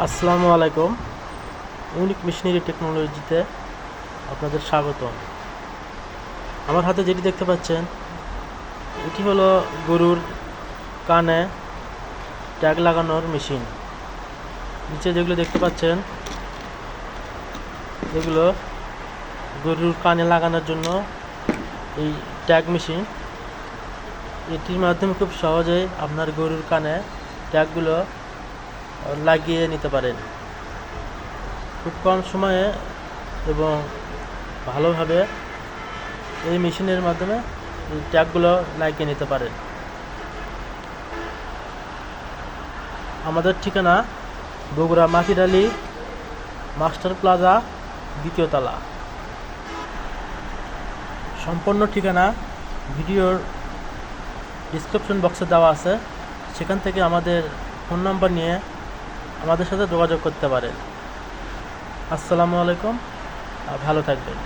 আসসালামু আলাইকুম। Unique machinery টেকনোলজিতে আপনাদের স্বাগত আমার হাতে যেটি দেখতে পাচ্ছেন, এটি হলো গরুর কানে ট্যাগ লাগানোর মেশিন। নিচে যেগুলো দেখতে পাচ্ছেন, এগুলো গরুর কানে লাগানোর জন্য এই ট্যাগ মেশিন। এটির মাধ্যমে খুব সহজেই আপনার গরুর কানে ট্যাগগুলো লাগিয়ে নিতে পারেন। খুব কম সময়ে এবং ভালোভাবে এই মেশিনের মাধ্যমে এই ট্যাগগুলো লাগিয়ে নিতে পারেন। আমাদের ঠিকানা বগুড়া মাটিডালি মাস্টার প্লাজা দ্বিতীয় তলা। সম্পূর্ণ ঠিকানা ভিডিওর ডিসক্রিপশন বক্সে দেওয়া আছে। সেখান থেকে আমাদের ফোন নাম্বার নিয়ে আমাদের সাথে যোগাযোগ করতে পারেন আসসালামু আলাইকুম ভালো থাকবেন।